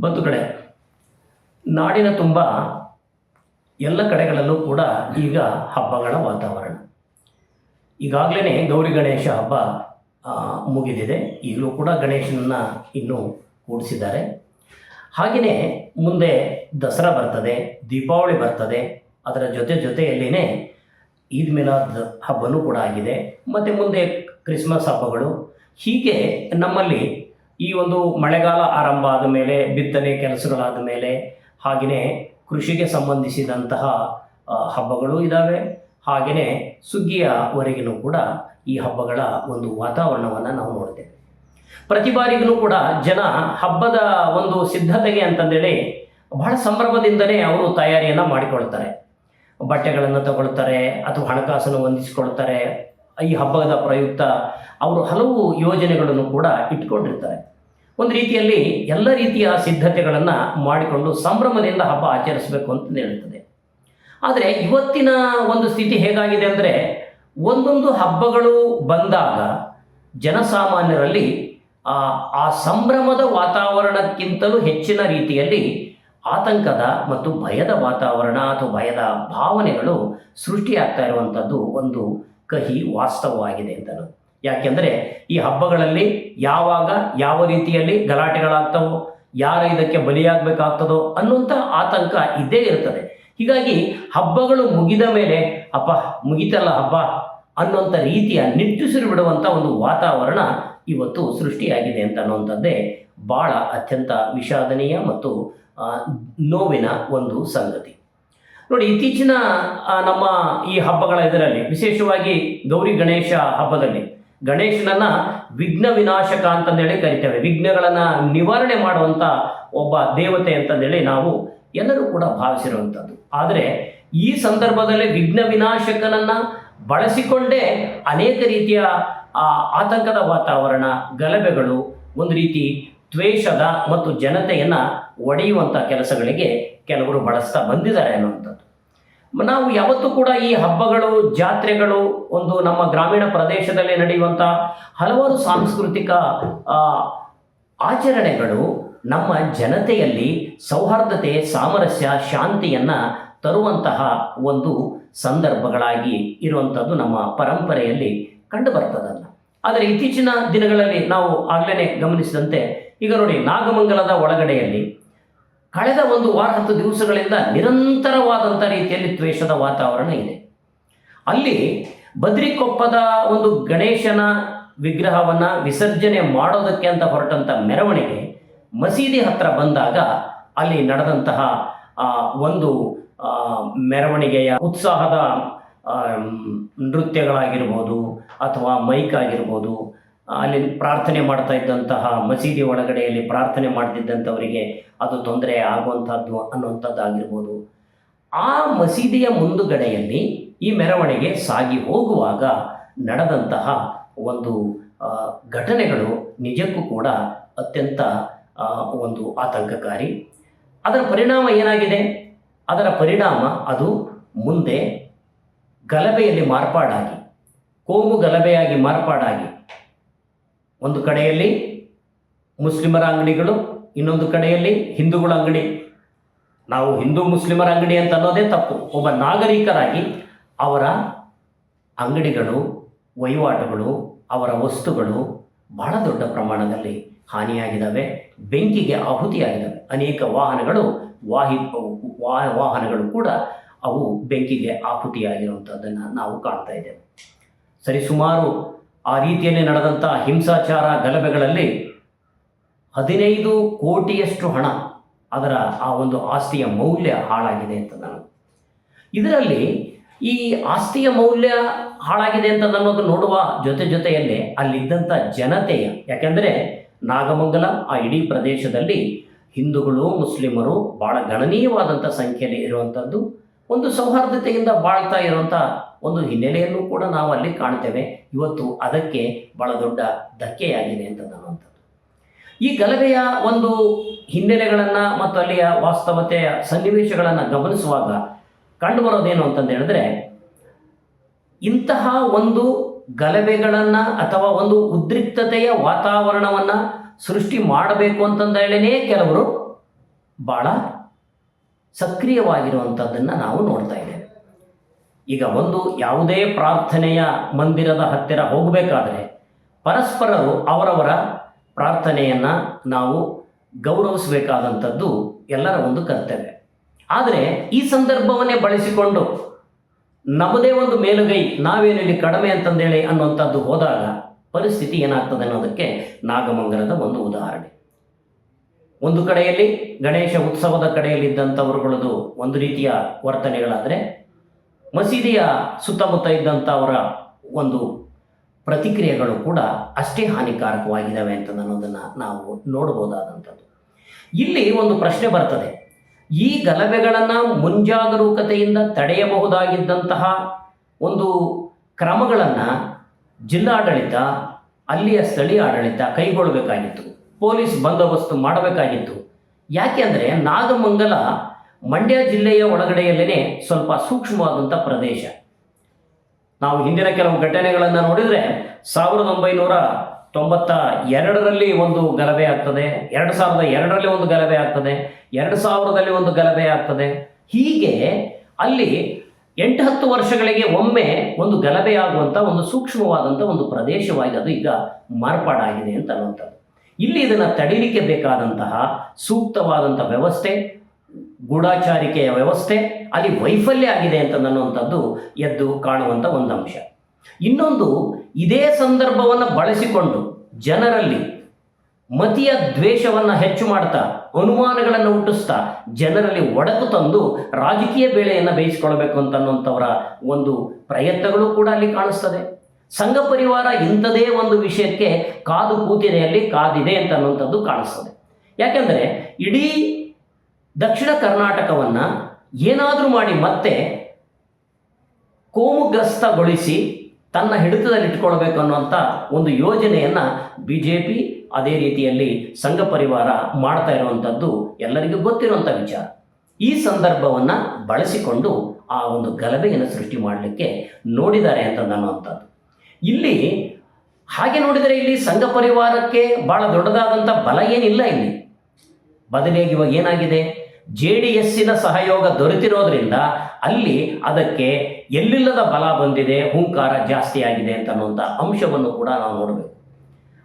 ಬಂಧುಗಳೇ ನಾಡಿನ ತುಂಬ ಎಲ್ಲ ಕಡೆಗಳಲ್ಲೂ ಕೂಡ ಈಗ ಹಬ್ಬಗಳ ವಾತಾವರಣ. ಈಗಾಗಲೇ ಗೌರಿ ಗಣೇಶ ಹಬ್ಬ ಮುಗಿದಿದೆ. ಈಗಲೂ ಕೂಡ ಗಣೇಶನನ್ನ ಇನ್ನೂ ಕೂಡಿಸಿದ್ದಾರೆ. ಹಾಗೆಯೇ ಮುಂದೆ ದಸರಾ ಬರ್ತದೆ, ದೀಪಾವಳಿ ಬರ್ತದೆ. ಅದರ ಜೊತೆ ಜೊತೆಯಲ್ಲಿನೇ ಈದ್ ಮಿಲಾದ್ ಹಬ್ಬನೂ ಕೂಡ ಆಗಿದೆ. ಮತ್ತು ಮುಂದೆ ಕ್ರಿಸ್ಮಸ್ ಹಬ್ಬಗಳು. ಹೀಗೆ ನಮ್ಮಲ್ಲಿ ಈ ಒಂದು ಮಳೆಗಾಲ ಆರಂಭ ಆದ ಮೇಲೆ, ಬಿತ್ತನೆ ಕೆಲಸಗಳಾದ ಮೇಲೆ ಹಾಗೆಯೇ ಕೃಷಿಗೆ ಸಂಬಂಧಿಸಿದಂತಹ ಹಬ್ಬಗಳು ಇದ್ದಾವೆ ಹಾಗೆಯೇ ಸುಗ್ಗಿಯವರೆಗೂ ಕೂಡ ಈ ಹಬ್ಬಗಳ ಒಂದು ವಾತಾವರಣವನ್ನು ನಾವು ನೋಡ್ತೇವೆ. ಪ್ರತಿ ಬಾರಿಗೂ ಕೂಡ ಜನ ಹಬ್ಬದ ಒಂದು ಸಿದ್ಧತೆಗೆ ಅಂತಂದೇಳಿ ಬಹಳ ಸಂಭ್ರಮದಿಂದಲೇ ಅವರು ತಯಾರಿಯನ್ನು ಮಾಡಿಕೊಳ್ತಾರೆ. ಬಟ್ಟೆಗಳನ್ನು ತಗೊಳ್ತಾರೆ ಅಥವಾ ಹಣಕಾಸನ್ನು ಹೊಂದಿಸಿಕೊಳ್ತಾರೆ. ಈ ಹಬ್ಬದ ಪ್ರಯುಕ್ತ ಅವರು ಹಲವು ಯೋಜನೆಗಳನ್ನು ಕೂಡ ಇಟ್ಕೊಂಡಿರ್ತಾರೆ ಒಂದು ರೀತಿಯಲ್ಲಿ ಎಲ್ಲ ರೀತಿಯ ಸಿದ್ಧತೆಗಳನ್ನು ಮಾಡಿಕೊಂಡು ಸಂಭ್ರಮದಿಂದ ಹಬ್ಬ ಆಚರಿಸಬೇಕು ಅಂತ ಹೇಳ್ತದೆ ಆದರೆ ಇವತ್ತಿನ ಒಂದು ಸ್ಥಿತಿ ಹೇಗಾಗಿದೆ ಅಂದರೆ ಒಂದೊಂದು ಹಬ್ಬಗಳು ಬಂದಾಗ ಜನಸಾಮಾನ್ಯರಲ್ಲಿ ಆ ಸಂಭ್ರಮದ ವಾತಾವರಣಕ್ಕಿಂತಲೂ ಹೆಚ್ಚಿನ ರೀತಿಯಲ್ಲಿ ಆತಂಕದ ಮತ್ತು ಭಯದ ವಾತಾವರಣ ಅಥವಾ ಭಯದ ಭಾವನೆಗಳು ಸೃಷ್ಟಿಯಾಗ್ತಾ ಇರುವಂಥದ್ದು ಒಂದು ಕಹಿ ವಾಸ್ತವವಾಗಿದೆ ಅಂತಾನು. ಯಾಕೆಂದರೆ ಈ ಹಬ್ಬಗಳಲ್ಲಿ ಯಾವಾಗ ಯಾವ ರೀತಿಯಲ್ಲಿ ಗಲಾಟೆಗಳಾಗ್ತವೋ, ಯಾರು ಇದಕ್ಕೆ ಬಲಿಯಾಗಬೇಕಾಗ್ತದೋ ಅನ್ನುವಂಥ ಆತಂಕ ಇದ್ದೇ ಇರ್ತದೆ. ಹೀಗಾಗಿ ಹಬ್ಬಗಳು ಮುಗಿದ ಮೇಲೆ ಅಪ್ಪ ಮುಗಿತಲ್ಲ ಹಬ್ಬ ಅನ್ನುವಂಥ ರೀತಿಯ ನಿಟ್ಟುಸಿರು ಬಿಡುವಂಥ ಒಂದು ವಾತಾವರಣ ಇವತ್ತು ಸೃಷ್ಟಿಯಾಗಿದೆ ಅಂತ ಅನ್ನುವಂಥದ್ದೇ ಭಾಳ ಅತ್ಯಂತ ವಿಷಾದನೀಯ ಮತ್ತು ನೋವಿನ ಒಂದು ಸಂಗತಿ. ನೋಡಿ, ಇತ್ತೀಚಿನ ನಮ್ಮ ಈ ಹಬ್ಬಗಳ ಇದರಲ್ಲಿ, ವಿಶೇಷವಾಗಿ ಗೌರಿ ಗಣೇಶ ಹಬ್ಬದಲ್ಲಿ, ಗಣೇಶನನ್ನ ವಿಘ್ನ ವಿನಾಶಕ ಅಂತಂದೇಳಿ ಕರಿತೇವೆ. ವಿಘ್ನಗಳನ್ನು ನಿವಾರಣೆ ಮಾಡುವಂಥ ಒಬ್ಬ ದೇವತೆ ಅಂತಂದೇಳಿ ನಾವು ಎಲ್ಲರೂ ಕೂಡ ಭಾವಿಸಿರುವಂಥದ್ದು. ಆದರೆ, ಈ ಸಂದರ್ಭದಲ್ಲಿ ವಿಘ್ನ ವಿನಾಶಕನನ್ನ ಬಳಸಿಕೊಂಡೇ ಅನೇಕ ರೀತಿಯ ಆತಂಕದ ವಾತಾವರಣ, ಗಲಭೆಗಳು, ಒಂದು ರೀತಿ ದ್ವೇಷದ ಮತ್ತು ಜನತೆಯನ್ನ ಒಡೆಯುವಂಥ ಕೆಲಸಗಳಿಗೆ ಕೆಲವರು ಬಳಸ್ತಾ ಬಂದಿದ್ದಾರೆ ಅನ್ನುವಂಥದ್ದು. ನಾವು ಯಾವತ್ತೂ ಕೂಡ ಈ ಹಬ್ಬಗಳು, ಜಾತ್ರೆಗಳು ಒಂದು ನಮ್ಮ ಗ್ರಾಮೀಣ ಪ್ರದೇಶದಲ್ಲಿ ನಡೆಯುವಂಥ ಹಲವಾರು ಸಾಂಸ್ಕೃತಿಕ ಆಚರಣೆಗಳು ನಮ್ಮ ಜನತೆಯಲ್ಲಿ ಸೌಹಾರ್ದತೆ, ಸಾಮರಸ್ಯ, ಶಾಂತಿಯನ್ನು ತರುವಂತಹ ಒಂದು ಸಂದರ್ಭಗಳಾಗಿ ಇರುವಂಥದ್ದು ನಮ್ಮ ಪರಂಪರೆಯಲ್ಲಿ ಕಂಡು ಬರ್ತದಲ್ಲ. ಆದರೆ ಇತ್ತೀಚಿನ ದಿನಗಳಲ್ಲಿ ನಾವು ಆಗಲೇ ಗಮನಿಸಿದಂತೆ, ಈಗ ನೋಡಿ ನಾಗಮಂಗಲದ ಒಳಗಡೆಯಲ್ಲಿ ಕಳೆದ ಒಂದು ವಾರ ಹತ್ತು ದಿವಸಗಳಿಂದ ನಿರಂತರವಾದಂಥ ರೀತಿಯಲ್ಲಿ ದ್ವೇಷದ ವಾತಾವರಣ ಇದೆ. ಅಲ್ಲಿ ಬದ್ರಿಕೊಪ್ಪದ ಒಂದು ಗಣೇಶನ ವಿಗ್ರಹವನ್ನು ವಿಸರ್ಜನೆ ಮಾಡೋದಕ್ಕೆ ಅಂತ ಹೊರಟಂಥ ಮೆರವಣಿಗೆ ಮಸೀದಿ ಹತ್ರ ಬಂದಾಗ ಅಲ್ಲಿ ನಡೆದಂತಹ ಒಂದು ಮೆರವಣಿಗೆಯ ಉತ್ಸಾಹದ ನೃತ್ಯಗಳಾಗಿರ್ಬೋದು ಅಥವಾ ಮೈಕ್ ಆಗಿರ್ಬೋದು, ಅಲ್ಲಿ ಪ್ರಾರ್ಥನೆ ಮಾಡ್ತಾ ಇದ್ದಂತಹ ಮಸೀದಿ ಒಳಗಡೆಯಲ್ಲಿ ಪ್ರಾರ್ಥನೆ ಮಾಡ್ತಿದ್ದಂಥವರಿಗೆ ಅದು ತೊಂದರೆ ಆಗುವಂಥದ್ದು ಅನ್ನುವಂಥದ್ದಾಗಿರ್ಬೋದು. ಆ ಮಸೀದಿಯ ಮುಂದುಗಡೆಯಲ್ಲಿ ಈ ಮೆರವಣಿಗೆ ಸಾಗಿ ಹೋಗುವಾಗ ನಡೆದಂತಹ ಒಂದು ಘಟನೆಗಳು ನಿಜಕ್ಕೂ ಕೂಡ ಅತ್ಯಂತ ಒಂದು ಆತಂಕಕಾರಿ. ಅದರ ಪರಿಣಾಮ ಏನಾಗಿದೆ? ಅದರ ಪರಿಣಾಮ ಅದು ಮುಂದೆ ಗಲಭೆಯಲ್ಲಿ ಮಾರ್ಪಾಡಾಗಿ, ಕೋಮು ಗಲಭೆಯಾಗಿ ಮಾರ್ಪಾಡಾಗಿ. ಒಂದು ಕಡೆಯಲ್ಲಿ ಮುಸ್ಲಿಮರ ಅಂಗಡಿಗಳು, ಇನ್ನೊಂದು ಕಡೆಯಲ್ಲಿ ಹಿಂದೂಗಳ ಅಂಗಡಿ. ನಾವು ಹಿಂದೂ ಮುಸ್ಲಿಮರ ಅಂಗಡಿ ಅಂತ ಅನ್ನೋದೇ ತಪ್ಪು. ಒಬ್ಬ ನಾಗರಿಕರಾಗಿ ಅವರ ಅಂಗಡಿಗಳು, ವಹಿವಾಟುಗಳು, ಅವರ ವಸ್ತುಗಳು ಬಹಳ ದೊಡ್ಡ ಪ್ರಮಾಣದಲ್ಲಿ ಹಾನಿಯಾಗಿದ್ದಾವೆ, ಬೆಂಕಿಗೆ ಆಹುತಿಯಾಗಿದ್ದಾವೆ. ಅನೇಕ ವಾಹನಗಳು, ವಾಹಿ, ವಾಹನಗಳು ಕೂಡ ಅವು ಬೆಂಕಿಗೆ ಆಹುತಿಯಾಗಿರುವಂಥದ್ದನ್ನು ನಾವು ಕಾಣ್ತಾ ಇದ್ದೇವೆ. ಸರಿಸುಮಾರು ಆ ರೀತಿಯಲ್ಲಿ ನಡೆದಂಥ ಹಿಂಸಾಚಾರ ಗಲಭೆಗಳಲ್ಲಿ ಹದಿನೈದು ಕೋಟಿಯಷ್ಟು ಹಣ ಅದರ ಆ ಒಂದು ಆಸ್ತಿಯ ಮೌಲ್ಯ ಹಾಳಾಗಿದೆ ಅಂತ ನಾನು ಇದರಲ್ಲಿ ಈ ಆಸ್ತಿಯ ಮೌಲ್ಯ ಹಾಳಾಗಿದೆ ಅಂತ ಅನ್ನೋದು ನೋಡುವ ಜೊತೆ ಜೊತೆಯಲ್ಲೇ ಅಲ್ಲಿದ್ದಂಥ ಜನತೆಯ, ಯಾಕೆಂದರೆ ನಾಗಮಂಗಲ ಆ ಇಡೀ ಪ್ರದೇಶದಲ್ಲಿ ಹಿಂದೂಗಳು, ಮುಸ್ಲಿಮರು ಭಾಳ ಗಣನೀಯವಾದಂಥ ಸಂಖ್ಯೆಯಲ್ಲಿ ಇರುವಂಥದ್ದು ಒಂದು ಸೌಹಾರ್ದತೆಯಿಂದ ಬಾಳ್ತಾ ಇರುವಂಥ ಒಂದು ಹಿನ್ನೆಲೆಯನ್ನು ಕೂಡ ನಾವು ಅಲ್ಲಿ ಕಾಣ್ತೇವೆ. ಇವತ್ತು ಅದಕ್ಕೆ ಭಾಳ ದೊಡ್ಡ ಧಕ್ಕೆಯಾಗಿದೆ ಅಂತ ಅನ್ನುವಂಥದ್ದು ಈ ಗಲಭೆಯ ಒಂದು ಹಿನ್ನೆಲೆಗಳನ್ನು ಮತ್ತು ಅಲ್ಲಿಯ ವಾಸ್ತವತೆಯ ಸನ್ನಿವೇಶಗಳನ್ನು ಗಮನಿಸುವಾಗ ಕಂಡುಬರೋದೇನು ಅಂತಂದು ಹೇಳಿದ್ರೆ, ಇಂತಹ ಒಂದು ಗಲಭೆಗಳನ್ನು ಅಥವಾ ಒಂದು ಉದ್ರಿಕ್ತತೆಯ ವಾತಾವರಣವನ್ನು ಸೃಷ್ಟಿ ಮಾಡಬೇಕು ಅಂತಂದೇಳಿನೇ ಕೆಲವರು ಭಾಳ ಸಕ್ರಿಯವಾಗಿರುವಂಥದ್ದನ್ನು ನಾವು ನೋಡ್ತಾ ಇದ್ದೇವೆ. ಈಗ ಒಂದು ಯಾವುದೇ ಪ್ರಾರ್ಥನೆಯ ಮಂದಿರದ ಹತ್ತಿರ ಹೋಗಬೇಕಾದ್ರೆ ಪರಸ್ಪರರು ಅವರವರ ಪ್ರಾರ್ಥನೆಯನ್ನು ನಾವು ಗೌರವಿಸಬೇಕಾದಂಥದ್ದು ಎಲ್ಲರ ಒಂದು ಕರ್ತವ್ಯ. ಆದರೆ ಈ ಸಂದರ್ಭವನ್ನೇ ಬಳಸಿಕೊಂಡು ನಮ್ಮದೇ ಒಂದು ಮೇಲುಗೈ ನಾವೇನಿಲ್ಲಿ ಕಡಿಮೆ ಅಂತಂದೇಳಿ ಅನ್ನುವಂಥದ್ದು ಹೋದಾಗ ಪರಿಸ್ಥಿತಿ ಏನಾಗ್ತದೆ ಅನ್ನೋದಕ್ಕೆ ನಾಗಮಂಗಲದ ಒಂದು ಉದಾಹರಣೆ. ಒಂದು ಕಡೆಯಲ್ಲಿ ಗಣೇಶ ಉತ್ಸವದ ಕಡೆಯಲ್ಲಿದ್ದಂಥವರುಗಳದು ಒಂದು ರೀತಿಯ ವರ್ತನೆಗಳಾದರೆ ಮಸೀದಿಯ ಸುತ್ತಮುತ್ತ ಇದ್ದಂಥವರ ಒಂದು ಪ್ರತಿಕ್ರಿಯೆಗಳು ಕೂಡ ಅಷ್ಟೇ ಹಾನಿಕಾರಕವಾಗಿದ್ದಾವೆ ಅಂತ ಅನ್ನೋದನ್ನು ನಾವು ನೋಡ್ಬೋದಾದಂಥದ್ದು. ಇಲ್ಲಿ ಒಂದು ಪ್ರಶ್ನೆ ಬರ್ತದೆ. ಈ ಗಲಭೆಗಳನ್ನು ಮುಂಜಾಗರೂಕತೆಯಿಂದ ತಡೆಯಬಹುದಾಗಿದ್ದಂತಹ ಒಂದು ಕ್ರಮಗಳನ್ನು ಜಿಲ್ಲಾಡಳಿತ, ಅಲ್ಲಿಯ ಸ್ಥಳೀಯ ಆಡಳಿತ ಕೈಗೊಳ್ಳಬೇಕಾಗಿತ್ತು ಪೊಲೀಸ್ ಬಂದೋಬಸ್ತ್ ಮಾಡಬೇಕಾಗಿತ್ತು. ಯಾಕೆಂದರೆ ನಾಗಮಂಗಲ ಮಂಡ್ಯ ಜಿಲ್ಲೆಯ ಒಳಗಡೆಯಲ್ಲೇ ಸ್ವಲ್ಪ ಸೂಕ್ಷ್ಮವಾದಂಥ ಪ್ರದೇಶ. ನಾವು ಹಿಂದಿನ ಕೆಲವು ಘಟನೆಗಳನ್ನು ನೋಡಿದರೆ ಸಾವಿರದ ಒಂಬೈನೂರ ತೊಂಬತ್ತ ಎರಡರಲ್ಲಿ ಒಂದು ಗಲಭೆ ಆಗ್ತದೆ, ಎರಡು ಸಾವಿರದ ಎರಡರಲ್ಲಿ ಒಂದು ಗಲಭೆ ಆಗ್ತದೆ, ಎರಡು ಸಾವಿರದಲ್ಲಿ ಒಂದು ಗಲಭೆ ಆಗ್ತದೆ. ಹೀಗೆ ಅಲ್ಲಿ ಎಂಟು ಹತ್ತು ವರ್ಷಗಳಿಗೆ ಒಮ್ಮೆ ಒಂದು ಗಲಭೆ ಆಗುವಂಥ ಒಂದು ಸೂಕ್ಷ್ಮವಾದಂಥ ಒಂದು ಪ್ರದೇಶವಾಗಿ ಅದು ಈಗ ಮಾರ್ಪಾಡಾಗಿದೆ ಅಂತ ಅನ್ನುವಂಥದ್ದು. ಇಲ್ಲಿ ಇದನ್ನು ತಡೀಲಿಕ್ಕೆ ಬೇಕಾದಂತಹ ಸೂಕ್ತವಾದಂಥ ವ್ಯವಸ್ಥೆ, ಗೂಢಾಚಾರಿಕೆಯ ವ್ಯವಸ್ಥೆ, ಅಲ್ಲಿ ವೈಫಲ್ಯ ಆಗಿದೆ ಅಂತ ನನ್ನುವಂಥದ್ದು ಎದ್ದು ಕಾಣುವಂಥ ಒಂದು ಅಂಶ. ಇನ್ನೊಂದು, ಇದೇ ಸಂದರ್ಭವನ್ನು ಬಳಸಿಕೊಂಡು ಜನರಲ್ಲಿ ಮತಿಯ ದ್ವೇಷವನ್ನು ಹೆಚ್ಚು ಮಾಡ್ತಾ, ಅನುಮಾನಗಳನ್ನು ಹುಟ್ಟಿಸ್ತಾ, ಜನರಲ್ಲಿ ಒಡಕು ತಂದು ರಾಜಕೀಯ ಬೇಳೆಯನ್ನು ಬೇಯಿಸಿಕೊಳ್ಬೇಕು ಅಂತ ಅನ್ನುವಂಥವರ ಒಂದು ಪ್ರಯತ್ನಗಳು ಕೂಡ ಅಲ್ಲಿ ಕಾಣಿಸ್ತದೆ. ಸಂಘ ಪರಿವಾರ ಇಂಥದೇ ಒಂದು ವಿಷಯಕ್ಕೆ ಕಾದು ಕೂತಿದೆಯಲ್ಲಿ ಕಾದಿದೆ ಅಂತ ಅನ್ನುವಂಥದ್ದು ಕಾಣಿಸ್ತದೆ. ಯಾಕೆಂದರೆ ಇಡೀ ದಕ್ಷಿಣ ಕರ್ನಾಟಕವನ್ನು ಏನಾದರೂ ಮಾಡಿ ಮತ್ತೆ ಕೋಮುಗ್ರಸ್ತಗೊಳಿಸಿ ತನ್ನ ಹಿಡಿತದಲ್ಲಿ ಇಟ್ಕೊಳ್ಬೇಕು ಅನ್ನುವಂಥ ಒಂದು ಯೋಜನೆಯನ್ನು ಬಿ ಜೆ ಪಿ ಅದೇ ರೀತಿಯಲ್ಲಿ ಸಂಘ ಪರಿವಾರ ಮಾಡ್ತಾ ಇರುವಂಥದ್ದು ಎಲ್ಲರಿಗೂ ಗೊತ್ತಿರುವಂಥ ವಿಚಾರ. ಈ ಸಂದರ್ಭವನ್ನು ಬಳಸಿಕೊಂಡು ಆ ಒಂದು ಗಲಭೆಯನ್ನು ಸೃಷ್ಟಿ ಮಾಡಲಿಕ್ಕೆ ನೋಡಿದ್ದಾರೆ ಅಂತ ಅನ್ನುವಂಥದ್ದು. ಇಲ್ಲಿ ಹಾಗೆ ನೋಡಿದರೆ ಇಲ್ಲಿ ಸಂಘ ಪರಿವಾರಕ್ಕೆ ಭಾಳ ದೊಡ್ಡದಾದಂಥ ಬಲ ಏನಿಲ್ಲ ಇಲ್ಲಿ. ಬದಲಿಯಾಗಿ ಇವಾಗ ಏನಾಗಿದೆ? ಜೆ ಡಿ ಎಸ್ಸಿನ ಸಹಯೋಗ ದೊರೆತಿರೋದ್ರಿಂದ ಅಲ್ಲಿ ಅದಕ್ಕೆ ಎಲ್ಲಿಲ್ಲದ ಬಲ ಬಂದಿದೆ, ಹೂಂಕಾರ ಜಾಸ್ತಿ ಆಗಿದೆ ಅಂತ ಅನ್ನುವಂಥ ಅಂಶವನ್ನು ಕೂಡ ನಾವು ನೋಡಬೇಕು.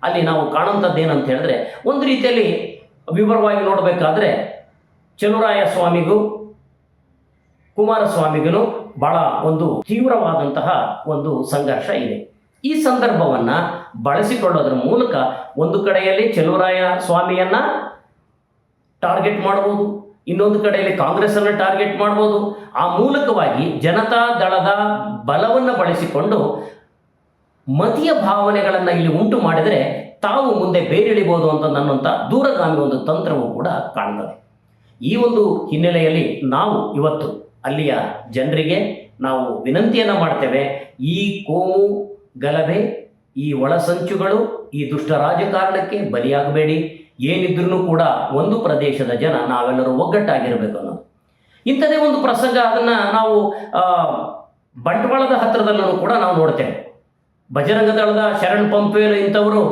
ಅಲ್ಲಿ ನಾವು ಕಾಣುವಂಥದ್ದು ಏನಂತ ಹೇಳಿದ್ರೆ, ಒಂದು ರೀತಿಯಲ್ಲಿ ವಿವರವಾಗಿ ನೋಡಬೇಕಾದ್ರೆ ಚಲುರಾಯ ಸ್ವಾಮಿಗೂ ಕುಮಾರಸ್ವಾಮಿಗೂ ಬಹಳ ಒಂದು ತೀವ್ರವಾದಂತಹ ಒಂದು ಸಂಘರ್ಷ ಇದೆ. ಈ ಸಂದರ್ಭವನ್ನು ಬಳಸಿಕೊಳ್ಳೋದ್ರ ಮೂಲಕ ಒಂದು ಕಡೆಯಲ್ಲಿ ಚೆಲುವರಾಯ ಸ್ವಾಮಿಯನ್ನ ಟಾರ್ಗೆಟ್ ಮಾಡಬಹುದು, ಇನ್ನೊಂದು ಕಡೆಯಲ್ಲಿ ಕಾಂಗ್ರೆಸ್ಸನ್ನು ಟಾರ್ಗೆಟ್ ಮಾಡ್ಬೋದು ಆ ಮೂಲಕವಾಗಿ ಜನತಾ ದಳದ ಬಲವನ್ನು ಬಳಸಿಕೊಂಡು ಮತೀಯ ಭಾವನೆಗಳನ್ನು ಇಲ್ಲಿ ಉಂಟು ಮಾಡಿದರೆ ತಾವು ಮುಂದೆ ಬೇರಿಳಿಬೋದು ಅಂತ ನನ್ನಂಥ ದೂರಗಾಮಿ ಒಂದು ತಂತ್ರವೂ ಕೂಡ ಕಾಣ್ತದೆ. ಈ ಒಂದು ಹಿನ್ನೆಲೆಯಲ್ಲಿ ನಾವು ಇವತ್ತು ಅಲ್ಲಿಯ ಜನರಿಗೆ ನಾವು ವಿನಂತಿಯನ್ನು ಮಾಡ್ತೇವೆ, ಈ ಕೋಮು ಗಲಭೆ, ಈ ಒಳಸಂಚುಗಳು, ಈ ದುಷ್ಟ ರಾಜಕಾರಣಕ್ಕೆ ಬಲಿಯಾಗಬೇಡಿ. ಏನಿದ್ರೂ ಕೂಡ ಒಂದು ಪ್ರದೇಶದ ಜನ ನಾವೆಲ್ಲರೂ ಒಗ್ಗಟ್ಟಾಗಿರಬೇಕು ಅನ್ನೋದು. ಇಂಥದೇ ಒಂದು ಪ್ರಸಂಗ ಅದನ್ನು ನಾವು ಬಂಟ್ವಾಳದ ಹತ್ತಿರದಲ್ಲೂ ಕೂಡ ನಾವು ನೋಡ್ತೇವೆ. ಬಜರಂಗ ದಳದ ಶರಣ್ ಪಂಪೇಲು ಇಂಥವರು,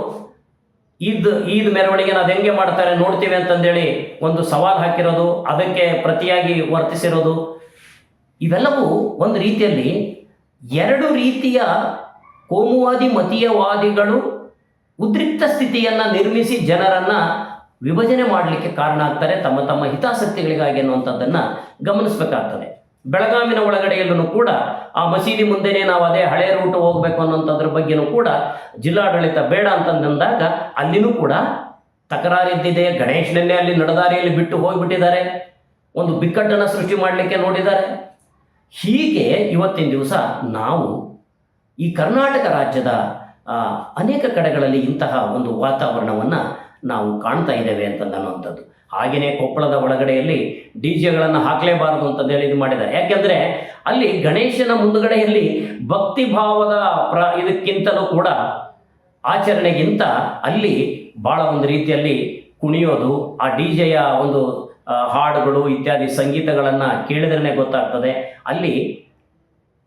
ಈದ್ ಈದ್ ಮೆರವಣಿಗೆನ ಅದು ಹೆಂಗೆ ಮಾಡ್ತಾರೆ ನೋಡ್ತೀವಿ ಅಂತಂದೇಳಿ ಒಂದು ಸವಾಲು ಹಾಕಿರೋದು, ಅದಕ್ಕೆ ಪ್ರತಿಯಾಗಿ ವರ್ತಿಸಿರೋದು. ಇವೆಲ್ಲವೂ ಒಂದು ರೀತಿಯಲ್ಲಿ ಎರಡು ರೀತಿಯ ಕೋಮುವಾದಿ ಮತೀಯವಾದಿಗಳು ಉದ್ರಿಕ್ತ ಸ್ಥಿತಿಯನ್ನು ನಿರ್ಮಿಸಿ ಜನರನ್ನು ವಿಭಜನೆ ಮಾಡಲಿಕ್ಕೆ ಕಾರಣ ಆಗ್ತಾರೆ, ತಮ್ಮ ತಮ್ಮ ಹಿತಾಸಕ್ತಿಗಳಿಗಾಗಿ ಅನ್ನುವಂಥದ್ದನ್ನು ಗಮನಿಸಬೇಕಾಗ್ತದೆ. ಬೆಳಗಾವಿನ ಒಳಗಡೆಯಲ್ಲೂ ಕೂಡ ಆ ಮಸೀದಿ ಮುಂದೆನೇ ನಾವು ಅದೇ ಹಳೆ ರೂಟ್ ಹೋಗಬೇಕು ಅನ್ನೋಂಥದ್ರ ಬಗ್ಗೆನೂ ಕೂಡ ಜಿಲ್ಲಾಡಳಿತ ಬೇಡ ಅಂತಂದಾಗ ಅಲ್ಲಿನೂ ಕೂಡ ತಕರಾರಿದ್ದಿದೆ. ಗಣೇಶನನ್ನೇ ಅಲ್ಲಿ ನಡದಾರಿಯಲ್ಲಿ ಬಿಟ್ಟು ಹೋಗಿಬಿಟ್ಟಿದ್ದಾರೆ. ಒಂದು ಬಿಕ್ಕಟ್ಟನ್ನು ಸೃಷ್ಟಿ ಮಾಡಲಿಕ್ಕೆ ನೋಡಿದ್ದಾರೆ. ಹೀಗೆ ಇವತ್ತಿನ ದಿವಸ ನಾವು ಈ ಕರ್ನಾಟಕ ರಾಜ್ಯದ ಅನೇಕ ಕಡೆಗಳಲ್ಲಿ ಇಂತಹ ಒಂದು ವಾತಾವರಣವನ್ನು ನಾವು ಕಾಣ್ತಾ ಇದ್ದೇವೆ ಅಂತಂದು ಅನ್ನುವಂಥದ್ದು. ಹಾಗೆಯೇ ಕೊಪ್ಪಳದ ಒಳಗಡೆಯಲ್ಲಿ ಡಿ ಜೆಗಳನ್ನು ಹಾಕಲೇಬಾರದು ಅಂತಂದೇಳಿ ಇದು ಮಾಡಿದ್ದಾರೆ. ಯಾಕೆಂದರೆ ಅಲ್ಲಿ ಗಣೇಶನ ಮುಂದುಗಡೆಯಲ್ಲಿ ಭಕ್ತಿ ಭಾವದ ಪ್ರ, ಇದಕ್ಕಿಂತಲೂ ಕೂಡ ಆಚರಣೆಗಿಂತ ಅಲ್ಲಿ ಭಾಳ ಒಂದು ರೀತಿಯಲ್ಲಿ ಕುಣಿಯೋದು, ಆ ಡಿ ಜೆಯ ಒಂದು ಹಾಡುಗಳು ಇತ್ಯಾದಿ ಸಂಗೀತಗಳನ್ನು ಕೇಳಿದ್ರೇ ಗೊತ್ತಾಗ್ತದೆ. ಅಲ್ಲಿ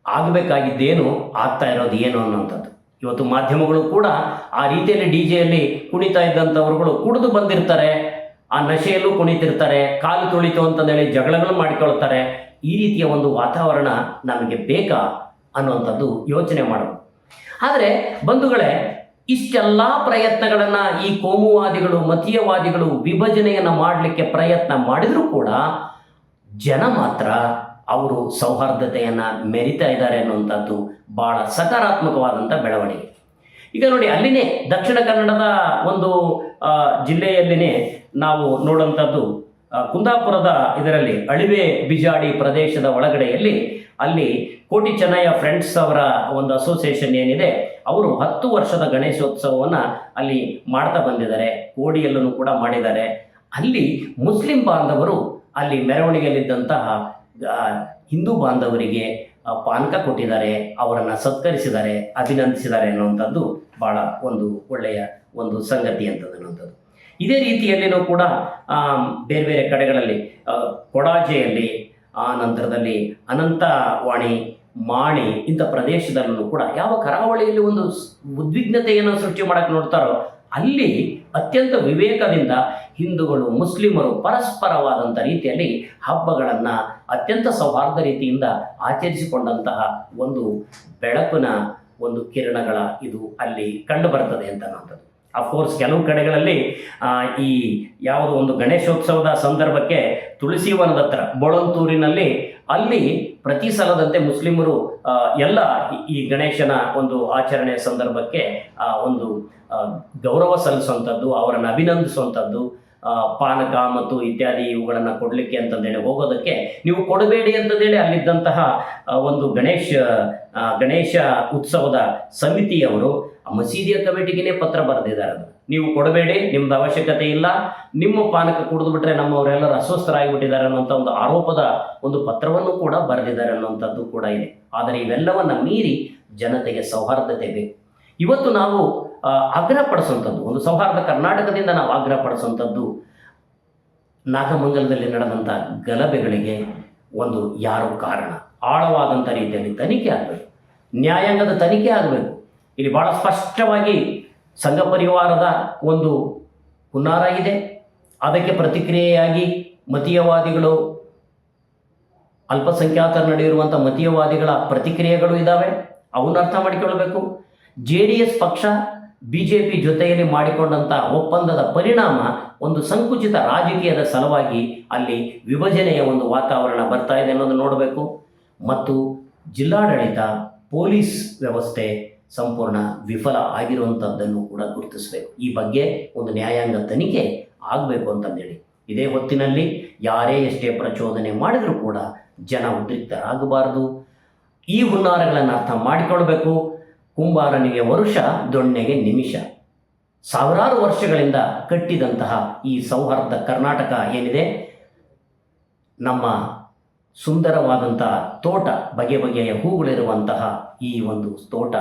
ಆಗಬೇಕಾಗಿದ್ದೇನು, ಆಗ್ತಾ ಇರೋದು ಏನು ಅನ್ನೋಂಥದ್ದು ಇವತ್ತು ಮಾಧ್ಯಮಗಳು ಕೂಡ ಆ ರೀತಿಯಲ್ಲಿ ಡಿ ಜೆಯಲ್ಲಿ ಕುಣಿತಾ ಇದ್ದಂಥವ್ರುಗಳು ಕುಡಿದು ಬಂದಿರ್ತಾರೆ, ಆ ನಶೆಯಲ್ಲೂ ಕುಣಿತಿರ್ತಾರೆ, ಕಾಲು ತುಳಿತು ಅಂತಂದೇಳಿ ಜಗಳಗಳು ಮಾಡಿಕೊಳ್ತಾರೆ. ಈ ರೀತಿಯ ಒಂದು ವಾತಾವರಣ ನಮಗೆ ಬೇಕಾ ಅನ್ನುವಂಥದ್ದು ಯೋಚನೆ ಮಾಡೋದು. ಆದರೆ ಬಂಧುಗಳೇ, ಇಷ್ಟೆಲ್ಲ ಪ್ರಯತ್ನಗಳನ್ನು ಈ ಕೋಮುವಾದಿಗಳು, ಮತೀಯವಾದಿಗಳು ವಿಭಜನೆಯನ್ನು ಮಾಡಲಿಕ್ಕೆ ಪ್ರಯತ್ನ ಮಾಡಿದರೂ ಕೂಡ ಜನ ಮಾತ್ರ ಅವರು ಸೌಹಾರ್ದತೆಯನ್ನು ಮೆರಿತಾ ಇದ್ದಾರೆ ಅನ್ನುವಂಥದ್ದು ಭಾಳ ಸಕಾರಾತ್ಮಕವಾದಂಥ ಬೆಳವಣಿಗೆ. ಈಗ ನೋಡಿ, ಅಲ್ಲಿನೇ ದಕ್ಷಿಣ ಕನ್ನಡದ ಒಂದು ಜಿಲ್ಲೆಯಲ್ಲಿನೇ ನಾವು ನೋಡುವಂಥದ್ದು ಕುಂದಾಪುರದ ಇದರಲ್ಲಿ ಅಳಿವೆ ಬಿಜಾಡಿ ಪ್ರದೇಶದ ಒಳಗಡೆಯಲ್ಲಿ ಅಲ್ಲಿ ಕೋಟಿ ಚೆನ್ನಯ್ಯ ಫ್ರೆಂಡ್ಸ್ ಅವರ ಒಂದು ಅಸೋಸಿಯೇಷನ್ ಏನಿದೆ, ಅವರು ಹತ್ತು ವರ್ಷದ ಗಣೇಶೋತ್ಸವವನ್ನು ಅಲ್ಲಿ ಮಾಡ್ತಾ ಬಂದಿದ್ದಾರೆ, ಕೋಡಿಯಲ್ಲೂ ಕೂಡ ಮಾಡಿದ್ದಾರೆ. ಅಲ್ಲಿ ಮುಸ್ಲಿಂ ಬಾಂಧವರು ಅಲ್ಲಿ ಮೆರವಣಿಗೆಯಲ್ಲಿದ್ದಂತಹ ಹಿಂದೂ ಬಾಂಧವರಿಗೆ ಪಾನಕ ಕೊಟ್ಟಿದ್ದಾರೆ, ಅವರನ್ನು ಸತ್ಕರಿಸಿದ್ದಾರೆ, ಅಭಿನಂದಿಸಿದ್ದಾರೆ ಅನ್ನುವಂಥದ್ದು ಭಾಳ ಒಂದು ಒಳ್ಳೆಯ ಒಂದು ಸಂಗತಿ ಅಂತದನ್ನುವಂಥದ್ದು ಇದೇ ರೀತಿಯಲ್ಲಿನೂ ಕೂಡ ಬೇರೆ ಬೇರೆ ಕಡೆಗಳಲ್ಲಿ ಕೊಡಾಜೆಯಲ್ಲಿ, ಆ, ನಂತರದಲ್ಲಿ ಅನಂತವಾಣಿ, ಮಾಣಿ ಇಂಥ ಪ್ರದೇಶದಲ್ಲೂ ಕೂಡ ಯಾವ ಕರಾವಳಿಯಲ್ಲಿ ಒಂದು ಉದ್ವಿಗ್ನತೆಯನ್ನು ಸೃಷ್ಟಿ ಮಾಡಕ್ಕೆ ನೋಡ್ತಾರೋ, ಅಲ್ಲಿ ಅತ್ಯಂತ ವಿವೇಕದಿಂದ ಹಿಂದೂಗಳು, ಮುಸ್ಲಿಮರು ಪರಸ್ಪರವಾದಂಥ ರೀತಿಯಲ್ಲಿ ಹಬ್ಬಗಳನ್ನು ಅತ್ಯಂತ ಸೌಹಾರ್ದ ರೀತಿಯಿಂದ ಆಚರಿಸಿಕೊಂಡಂತಹ ಒಂದು ಬೆಳಕಿನ ಒಂದು ಕಿರಣಗಳ ಇದು ಅಲ್ಲಿ ಕಂಡು ಬರ್ತದೆ ಅಂತ ಅಫ್ಕೋರ್ಸ್ ಕೆಲವು ಕಡೆಗಳಲ್ಲಿ ಈ ಯಾವುದೋ ಒಂದು ಗಣೇಶೋತ್ಸವದ ಸಂದರ್ಭಕ್ಕೆ ಹತ್ರ, ಬೋಳಂತೂರಿನಲ್ಲಿ ಅಲ್ಲಿ ಪ್ರತಿ ಸಲದಂತೆ ಮುಸ್ಲಿಮರು ಎಲ್ಲ ಈ- ಗಣೇಶನ ಒಂದು ಆಚರಣೆಯ ಸಂದರ್ಭಕ್ಕೆ ಒಂದು ಗೌರವ ಸಲ್ಲಿಸುವಂಥದ್ದು, ಅವರನ್ನು ಅಭಿನಂದಿಸುವಂಥದ್ದು ಪಾನಕ ಮತ್ತು ಇತ್ಯಾದಿ ಇವುಗಳನ್ನು ಕೊಡಲಿಕ್ಕೆ ಅಂತಂದೇಳಿ ಹೋಗೋದಕ್ಕೆ ನೀವು ಕೊಡಬೇಡಿ ಅಂತಂದೇಳಿ ಅಲ್ಲಿದ್ದಂತಹ ಒಂದು ಗಣೇಶ ಗಣೇಶ ಉತ್ಸವದ ಸಮಿತಿಯವರು ಮಸೀದಿಯ ಕಮಿಟಿಗೆ ಪತ್ರ ಬರೆದಿದ್ದಾರೆ ನೀವು ಕೊಡಬೇಡಿ, ನಿಮ್ದು ಅವಶ್ಯಕತೆ ಇಲ್ಲ. ನಿಮ್ಮ ಪಾನಕ ಕುಡಿದು ಬಿಟ್ರೆ ನಮ್ಮವರೆಲ್ಲರೂ ಅಸ್ವಸ್ಥರಾಗಿಬಿಟ್ಟಿದ್ದಾರೆ ಅನ್ನುವಂಥ ಒಂದು ಆರೋಪದ ಒಂದು ಪತ್ರವನ್ನು ಕೂಡ ಬರೆದಿದ್ದಾರೆ ಅನ್ನುವಂಥದ್ದು ಕೂಡ ಇದೆ. ಆದರೆ ಇವೆಲ್ಲವನ್ನ ಮೀರಿ ಜನತೆಗೆ ಸೌಹಾರ್ದತೆ ಬೇಕು. ಇವತ್ತು ನಾವು ಆಗ್ರಹ ಪಡಿಸುವಂಥದ್ದು ಒಂದು ಸೌಹಾರ್ದ ಕರ್ನಾಟಕದಿಂದ ನಾವು ಆಗ್ರಹ ಪಡಿಸುವಂಥದ್ದು ನಾಗಮಂಗಲದಲ್ಲಿ ನಡೆದಂಥ ಗಲಭೆಗಳಿಗೆ ಒಂದು ಯಾರು ಕಾರಣ? ಆಳವಾದಂಥ ರೀತಿಯಲ್ಲಿ ತನಿಖೆ ಆಗಬೇಕು. ನ್ಯಾಯಾಂಗದ ತನಿಖೆ ಆಗಬೇಕು. ಇಲ್ಲಿ ಭಾಳ ಸ್ಪಷ್ಟವಾಗಿ ಸಂಘ ಪರಿವಾರದ ಒಂದು ಹುನ್ನಾರ ಅದಕ್ಕೆ ಪ್ರತಿಕ್ರಿಯೆಯಾಗಿ ಮತೀಯವಾದಿಗಳು, ಅಲ್ಪಸಂಖ್ಯಾತರ ನಡೆಯಿರುವಂಥ ಮತೀಯವಾದಿಗಳ ಪ್ರತಿಕ್ರಿಯೆಗಳು ಇದ್ದಾವೆ. ಅವನ್ನ ಅರ್ಥ ಮಾಡಿಕೊಳ್ಳಬೇಕು. ಜೆ ಡಿ ಎಸ್ ಪಕ್ಷ ಬಿ ಜೆ ಪಿ ಜೊತೆಯಲ್ಲಿ ಮಾಡಿಕೊಂಡಂಥ ಒಪ್ಪಂದದ ಪರಿಣಾಮ ಒಂದು ಸಂಕುಚಿತ ರಾಜಕೀಯದ ಸಲುವಾಗಿ ಅಲ್ಲಿ ವಿಭಜನೆಯ ಒಂದು ವಾತಾವರಣ ಬರ್ತಾ ಇದೆ ಅನ್ನೋದು ನೋಡಬೇಕು. ಮತ್ತು ಜಿಲ್ಲಾಡಳಿತ, ಪೊಲೀಸ್ ವ್ಯವಸ್ಥೆ ಸಂಪೂರ್ಣ ವಿಫಲ ಆಗಿರುವಂಥದ್ದನ್ನು ಕೂಡ ಗುರುತಿಸಬೇಕು. ಈ ಬಗ್ಗೆ ಒಂದು ನ್ಯಾಯಾಂಗ ತನಿಖೆ ಆಗಬೇಕು ಅಂತಂದೇಳಿ. ಇದೇ ಹೊತ್ತಿನಲ್ಲಿ ಯಾರೇ ಎಷ್ಟೇ ಪ್ರಚೋದನೆ ಮಾಡಿದರೂ ಕೂಡ ಜನ ಉದ್ರಿಕ್ತರಾಗಬಾರದು. ಈ ಹುನ್ನಾರಗಳನ್ನು ಅರ್ಥ ಮಾಡಿಕೊಳ್ಬೇಕು. ಕುಂಬಾರನಿಗೆ ವರುಷ, ದೊಣ್ಣೆಗೆ ನಿಮಿಷ. ಸಾವಿರಾರು ವರ್ಷಗಳಿಂದ ಕಟ್ಟಿದಂತಹ ಈ ಸೌಹಾರ್ದ ಕರ್ನಾಟಕ ಏನಿದೆ? ನಮ್ಮ ಸುಂದರವಾದಂತಹ ತೋಟ, ಬಗೆ ಬಗೆಯ ಹೂಗಳಿರುವಂತಹ ಈ ಒಂದು ತೋಟ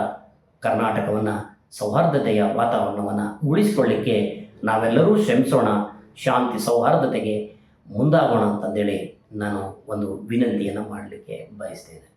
ಕರ್ನಾಟಕವನ್ನು, ಸೌಹಾರ್ದತೆಯ ವಾತಾವರಣವನ್ನು ಉಳಿಸಿಕೊಳ್ಳಿಕ್ಕೆ ನಾವೆಲ್ಲರೂ ಶ್ರಮಿಸೋಣ. ಶಾಂತಿ ಸೌಹಾರ್ದತೆಗೆ ಮುಂದಾಗೋಣ ಅಂತಂದೇಳಿ ನಾನು ಒಂದು ವಿನಂತಿಯನ್ನು ಮಾಡಲಿಕ್ಕೆ ಬಯಸ್ತೇನೆ.